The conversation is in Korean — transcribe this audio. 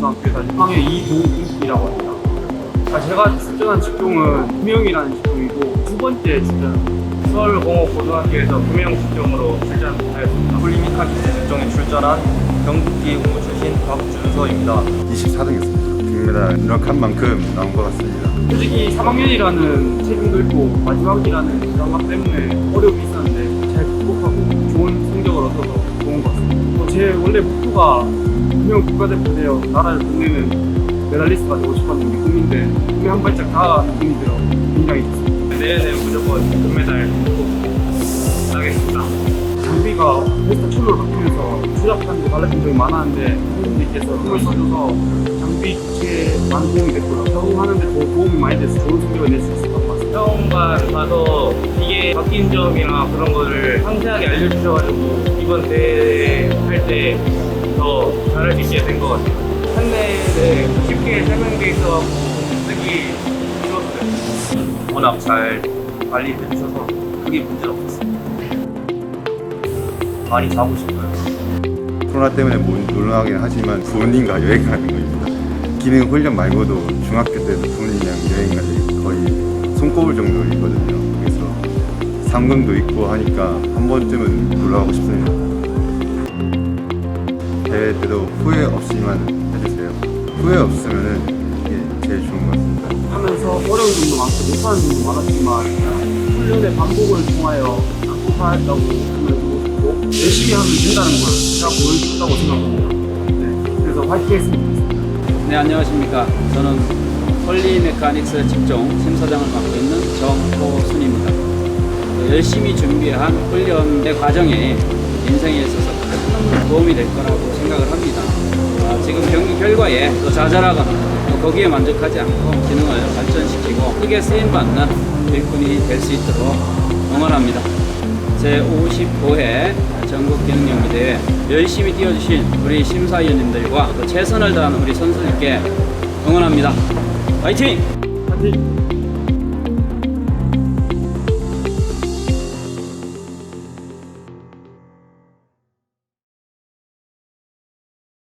중학교까지 6학년 이동이라고 합니다. 아, 제가 출전한 직종은 구명이라는 직종이고 두 번째 출전 서울공업고등학교에서 구명 직종으로 출전하였습니다. 폴리미카 기술 직종에 출전한 경북기 공무 출신 박준서입니다. 24등했습니다. 금메달 노력한 만큼 나온 것 같습니다. 솔직히 3학년이라는 책임도 있고 마지막이라는 드라마 때문에 어려움이 있었는데 잘 극복하고 좋은 성적을 얻어서 좋은 것 같습니다. 또제 원래 목표가 구명 국가대표 되어 나라를 빛내는 메달리스트가 되고 싶었는데 꿈인데 꿈에 한 발짝 다가가는 느낌이 들어 굉장히 좋습니다. 내년에 무조건 금메달 꼭 따겠습니다. 장비가 페스타 출로로 바뀌면서 게 달라진 점이 많았는데 선생님께서 힘을 써줘서 장비 교체에 많은 도움이 됐고요. 적응하는 데 더 도움이 많이 돼서 좋은 성적을 낼 수 있을 것 같습니다. 처음반 가서 기계 바뀐 점이나 그런 거를 상세하게 알려주셔가지고 이번 대회 할 때 더 잘할 수 있게 된 것 같아요. 판넬을 쉽게 설명돼 있어갖고 쓰기 쉬웠어요. 워낙 잘 관리해 주셔서 크게 문제는 없었습니다. 많이 자고 싶어요. 코로나 때문에 못 놀러 가긴 하지만 부모님과 여행 가는 겁니다. 기능 훈련 말고도 중학교 때도 부모님이랑 여행 갈때 거의 손꼽을 정도이거든요. 그래서 상금도 있고 하니까 한 번쯤은 놀러 가고 싶습니다. 대회 때도 후회 없이만 해주세요. 후회 없으면은 이게 제일 좋은 것 같습니다. 하면서 어려운 점도 많고 못하는 점도 많았지만 훈련의 반복을 통하여 극복하였다고 생각하고 싶고 열심히 하면 된다는 걸 제가 보여줬다고 생각합니다. 네, 그래서 화이팅 했으면 좋겠습니다. 네, 안녕하십니까. 저는 hol리 메카닉스 직종 심사장을 맡고 있는 정호순입니다. 열심히 준비한 훈련의 과정에 인생에 있어서 큰 도움이 될 거라고 생각을 합니다. 아, 지금 경기 결과에 또 좌절하거나 또 거기에 만족하지 않고 기능을 발전시키고 크게 쓰임받는 일꾼이 될 수 있도록 응원합니다. 제55회 전국 기능연구대회 열심히 뛰어주신 우리 심사위원님들과 또 최선을 다하는 우리 선수들께 응원합니다. 화이팅! 화이팅!